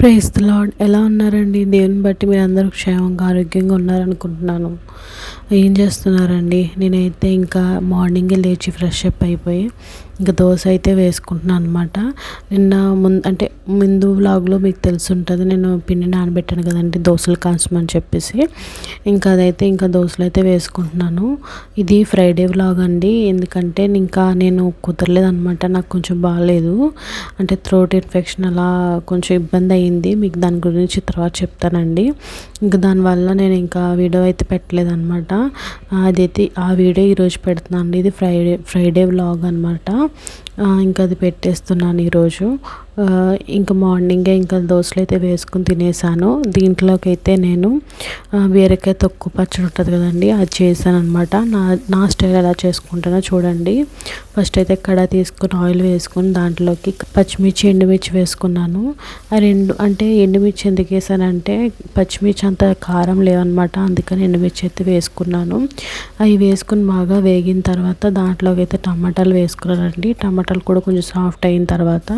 Praise the lord ఎలా ఉన్నారండి? దేవుని బట్టి మీరు అందరూ క్షేమంగా ఆరోగ్యంగా ఉన్నారనుకుంటున్నాను. ఏం చేస్తున్నారండి? నేనైతే ఇంకా మార్నింగే లేచి ఫ్రెష్ అప్ అయిపోయి ఇంకా దోశ అయితే వేసుకుంటున్నాను అనమాట నిన్న ముందు అంటే ముందు వ్లాగ్లో మీకు తెలిసి ఉంటుంది నేను పిండి నానబెట్టాను కదండి దోశలు కాల్చమని చెప్పేసి. ఇంకా అదైతే ఇంకా దోశలు అయితే వేసుకుంటున్నాను. ఇది ఫ్రైడే వ్లాగ్ అండి ఎందుకంటే ఇంకా నేను కుదరలేదు అనమాట నాకు కొంచెం బాగాలేదు. అంటే థ్రోట్ ఇన్ఫెక్షన్ అలా కొంచెం ఇబ్బంది అయ్యింది మీకు దాని గురించి తర్వాత చెప్తానండి. ఇంకా దానివల్ల నేను ఇంకా వీడియో అయితే పెట్టలేదు అనమాట అదైతే ఆ వీడియో ఈరోజు పెడుతున్నాను ఇది ఫ్రైడే ఫ్రైడే వ్లాగ్ అనమాట ఇంకా అది పెట్టేస్తున్నాను ఈరోజు. ఇంకా మార్నింగే ఇంకా దోశలు అయితే వేసుకుని తినేసాను. దీంట్లోకి అయితే నేను బీరకాయ తొక్కు పచ్చడి ఉంటుంది కదండి అది చేశాను అనమాట నా నా స్టైల్ ఎలా చేసుకుంటానో చూడండి. ఫస్ట్ అయితే కడ తీసుకుని ఆయిల్ వేసుకుని దాంట్లోకి పచ్చిమిర్చి ఎండుమిర్చి వేసుకున్నాను. ఆ రెండు అంటే ఎండుమిర్చి ఎందుకు వేసానంటే పచ్చిమిర్చి అంత కారం లేవన్నమాట అందుకని ఎండుమిర్చి అయితే వేసుకున్నాను. అవి వేసుకుని బాగా వేగిన తర్వాత దాంట్లోకి అయితే టమాటాలు వేసుకున్నానండి. టమాటాలు కూడా కొంచెం సాఫ్ట్ అయిన తర్వాత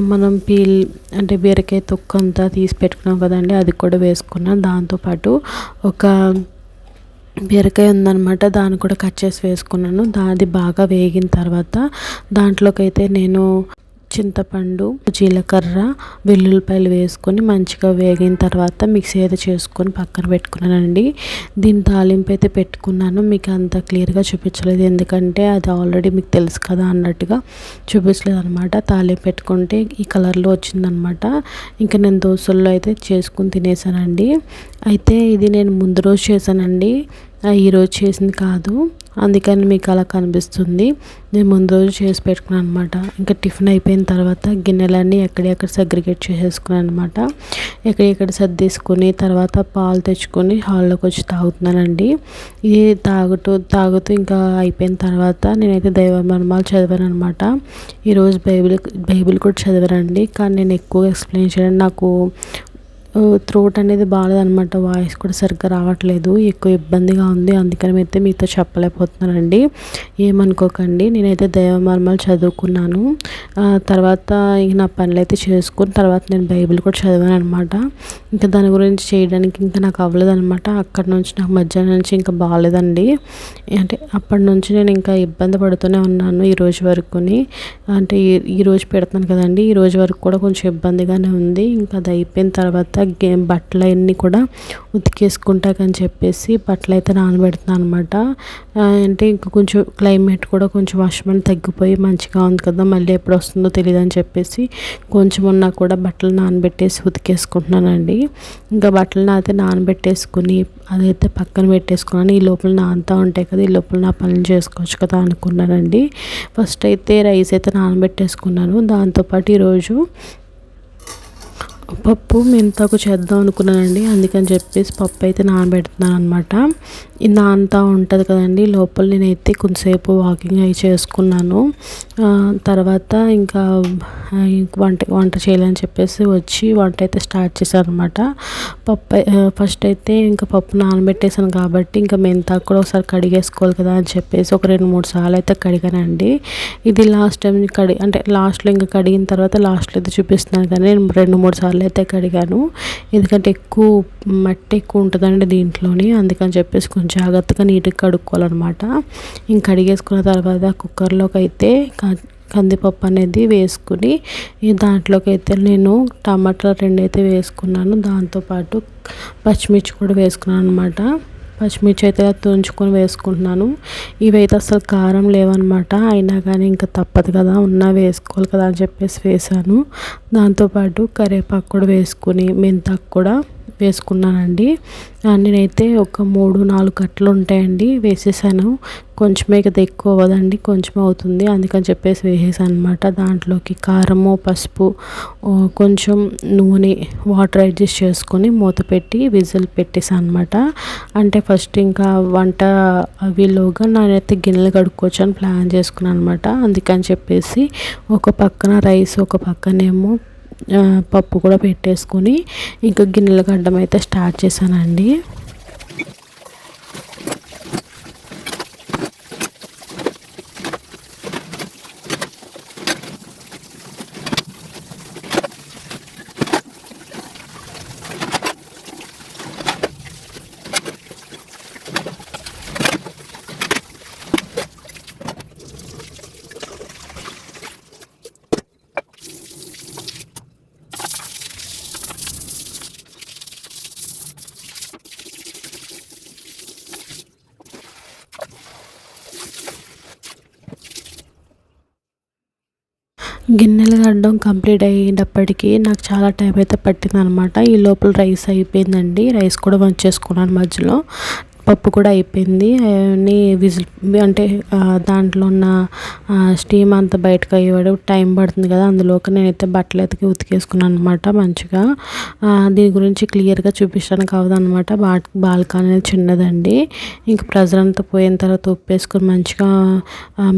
మనం పీల్ అంటే బీరకాయ తొక్క అంతా తీసి పెట్టుకున్నాం కదండి అది కూడా వేసుకున్నాం. దాంతోపాటు ఒక బీరకాయ ఉందనమాట దాన్ని కూడా కట్ చేసి వేసుకున్నాను. దాది బాగా వేగిన తర్వాత దాంట్లోకి అయితే నేను చింతపండు జీలకర్ర వెల్లుల్లిపాయలు వేసుకొని మంచిగా వేగిన తర్వాత మిక్సీ అయితే చేసుకొని పక్కన పెట్టుకున్నానండి. దీని తాలింపు అయితే పెట్టుకున్నాను. మీకు అంత క్లియర్గా చూపించలేదు. ఎందుకంటే అది ఆల్రెడీ మీకు తెలుసు కదా అన్నట్టుగా చూపించలేదు అనమాట తాలింపు పెట్టుకుంటే ఈ కలర్లో వచ్చిందనమాట ఇంకా నేను దోశల్లో అయితే చేసుకుని తినేసానండి. అయితే ఇది నేను ముందు రోజు చేశానండి. ఈరోజు చేసింది కాదు. అందుకని మీకు అలా కనిపిస్తుంది. నేను ముందు రోజు చేసి పెట్టుకున్నాను అనమాట ఇంకా టిఫిన్ అయిపోయిన తర్వాత గిన్నెలన్నీ ఎక్కడెక్కడ సగ్రిగేట్ చేసేసుకున్నాను అనమాట ఎక్కడెక్కడ సర్దేసుకుని తర్వాత పాలు తెచ్చుకొని హాల్లోకి వచ్చి తాగుతున్నానండి. ఇది తాగుతూ తాగుతూ ఇంకా అయిపోయిన తర్వాత నేనైతే దైవ మర్మాలు చదివాను అనమాట ఈరోజు బైబిల్ బైబిల్ కూడా చదివానండి. కానీ నేను ఎక్కువ ఎక్స్ప్లెయిన్ చేయడం నాకు థ్రోట్ అనేది బాగాలేదనమాట వాయిస్ కూడా సరిగ్గా రావట్లేదు. ఎక్కువ ఇబ్బందిగా ఉంది. అందుకని అయితే మీతో చెప్పలేకపోతున్నానండి. ఏమనుకోకండి. నేనైతే దైవమర్మాలు చదువుకున్నాను. తర్వాత ఇంక నా పనులు అయితే చేసుకుని తర్వాత నేను బైబిల్ కూడా చదివాను అనమాట ఇంకా దాని గురించి చేయడానికి ఇంకా నాకు అవ్వలేదనమాట అక్కడ నుంచి నాకు మధ్యాహ్నం నుంచి ఇంకా బాగాలేదండి అంటే అప్పటి నుంచి నేను ఇంకా ఇబ్బంది పడుతూనే ఉన్నాను ఈ రోజు వరకుని. అంటే ఈ రోజు పెడతాను కదండి. ఈ రోజు వరకు కూడా కొంచెం ఇబ్బందిగానే ఉంది. ఇంకా అది అయిపోయిన తర్వాత బట్టలు అన్నీ కూడా ఉతికేసుకుంటాకని చెప్పేసి బట్టలు అయితే నానబెడుతున్నాను అనమాట. అంటే ఇంకా కొంచెం క్లైమేట్ కూడా కొంచెం వర్షం తగ్గిపోయి మంచిగా ఉంది కదా మళ్ళీ ఎప్పుడు వస్తుందో తెలియదు అని చెప్పేసి కొంచెం ఉన్నా కూడా బట్టలు నానబెట్టేసి ఉతికేసుకుంటున్నానండి. ఇంకా బట్టలు అయితే నానబెట్టేసుకుని అదైతే పక్కన పెట్టేసుకున్నాను. ఈ లోపల నాంతా ఉంటాయి కదా ఈ లోపల నా పనులు చేసుకోవచ్చు కదా అనుకున్నానండి. ఫస్ట్ అయితే రైస్ అయితే నానబెట్టేసుకున్నాను. దాంతోపాటు ఈరోజు పప్పు మెంతాకు చేద్దాం అనుకున్నానండి. అందుకని చెప్పేసి పప్పు అయితే నానబెడుతున్నాను అనమాట నానుతా ఉంటుంది కదండి. లోపల నేనైతే కొంతసేపు వాకింగ్ అవి చేసుకున్నాను. తర్వాత ఇంకా వంట వంట చేయాలని చెప్పేసి వచ్చి వంట అయితే స్టార్ట్ చేశాను అనమాట పప్పు ఫస్ట్ అయితే ఇంకా పప్పు నానబెట్టేసాను కాబట్టి ఇంకా మెంతాకు కూడా ఒకసారి కడిగేసుకోవాలి కదా అని చెప్పేసి ఒక రెండు మూడు సార్లు అయితే కడిగానండి. ఇది లాస్ట్ టైం కడి అంటే లాస్ట్లో ఇంకా కడిగిన తర్వాత లాస్ట్లో అయితే చూపిస్తున్నాను కానీ నేను రెండు మూడు సార్లు అయితే కడిగాను. ఎందుకంటే ఎక్కువ మట్టి ఎక్కువ ఉంటుందండి దీంట్లోని. అందుకని చెప్పేసి కొంచెం జాగ్రత్తగా నీట్గా కడుక్కోవాలన్నమాట. ఇంక కడిగేసుకున్న తర్వాత కుక్కర్లోకి అయితే కందిపప్పు అనేది వేసుకుని దాంట్లోకి అయితే నేను టమాటాలు రెండు అయితే వేసుకున్నాను. దాంతోపాటు పచ్చిమిర్చి కూడా వేసుకున్నాను అనమాట పచ్చిమిర్చి అయితే తుంచుకొని వేసుకుంటున్నాను. ఇవైతే అసలు కారం లేవన్నమాట. అయినా కానీ ఇంకా తప్పదు కదా ఉన్నా వేసుకోవాలి కదా అని చెప్పేసి వేసాను. దాంతోపాటు కరివేపాకు కూడా వేసుకుని మెంతాకు కూడా వేసుకున్నానండి నేనైతే ఒక మూడు నాలుగు కట్టలు ఉంటాయండి వేసేసాను. కొంచెమే కదా ఎక్కువ అవ్వదండి కొంచెం అవుతుంది. అందుకని చెప్పేసి వేసేసాను అనమాట దాంట్లోకి కారము పసుపు కొంచెం నూనె వాటర్ అడ్జస్ట్ చేసుకొని మూత పెట్టి విజిల్ పెట్టేసాను అనమాట అంటే ఫస్ట్ ఇంకా వంట అవిలోగా నేనైతే గిన్నెలు కడుక్కోవచ్చు అని ప్లాన్ చేసుకున్నాను అనమాట అందుకని చెప్పేసి ఒక పక్కన రైస్ ఒక పక్కనేమో పప్పు కూడా పెట్టేసుకొని ఇంకా గిన్నెలు గడ్డం అయితే స్టార్ట్ చేశానండి. గిన్నెలు కడడం కంప్లీట్ అయ్యేటప్పటికి నాకు చాలా టైం అయితే పట్టింది అనమాట ఈ లోపల రైస్ అయిపోయిందండి. రైస్ కూడా వంచేసుకున్నాను మధ్యలో. పప్పు కూడా అయిపోయింది. అవన్నీ విజిల్ అంటే దాంట్లో ఉన్న స్టీమ్ అంతా బయటకు అయ్యేవాడు టైం పడుతుంది కదా అందులోకి నేనైతే బట్టలు ఎతికి ఉతికేసుకున్నాను అనమాట మంచిగా. దీని గురించి క్లియర్గా చూపించడానికి కావదనమాట బా బాల్కనీ అనేది చిన్నదండి. ఇంకా ప్రెజర్ అంతా పోయిన తర్వాత ఉప్పు వేసుకొని మంచిగా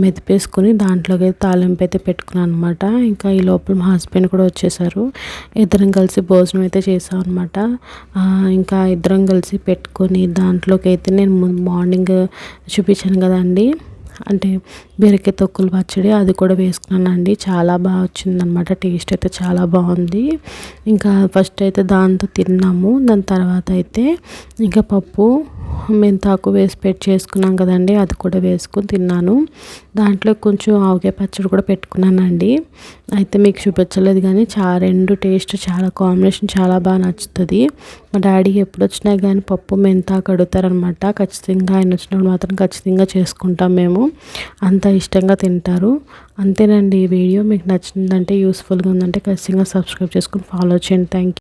మెదిపేసుకొని దాంట్లోకి తాలింపు అయితే పెట్టుకున్నాను అనమాట ఇంకా ఈ లోపల మా హస్బెండ్ కూడా వచ్చేసారు. ఇద్దరం కలిసి భోజనం అయితే చేసాం అనమాట ఇంకా ఇద్దరం కలిసి పెట్టుకొని దాంట్లోకి అయితే నేను మార్నింగ్ చూపించాను కదండి. అంటే బీరకాయ తొక్కులు పచ్చడి అది కూడా వేసుకున్నానండి. చాలా బాగా వచ్చిందనమాట టేస్ట్ అయితే చాలా బాగుంది. ఇంకా ఫస్ట్ అయితే దాంతో తిన్నాము. దాని తర్వాత అయితే ఇంకా పప్పు మెంతాకు వేసి పెట్టి చేసుకున్నాం కదండి అది కూడా వేసుకుని తిన్నాను. దాంట్లో కొంచెం ఆవకాయ పచ్చడి కూడా పెట్టుకున్నానండి. అయితే మీకు చూపించలేదు కానీ చా రెండు టేస్ట్ చాలా కాంబినేషన్ చాలా బాగా నచ్చుతుంది. మా డాడీ ఎప్పుడు వచ్చినా కానీ పప్పు మెంతాకు అడుగుతారనమాట ఖచ్చితంగా ఆయన వచ్చినప్పుడు మాత్రం ఖచ్చితంగా చేసుకుంటాం మేము. అంత ఇష్టంగా తింటారు. అంతేనండి ఈ వీడియో. మీకు నచ్చిందంటే యూస్ఫుల్గా ఉందంటే ఖచ్చితంగా సబ్స్క్రైబ్ చేసుకుని ఫాలో చేయండి. Thank you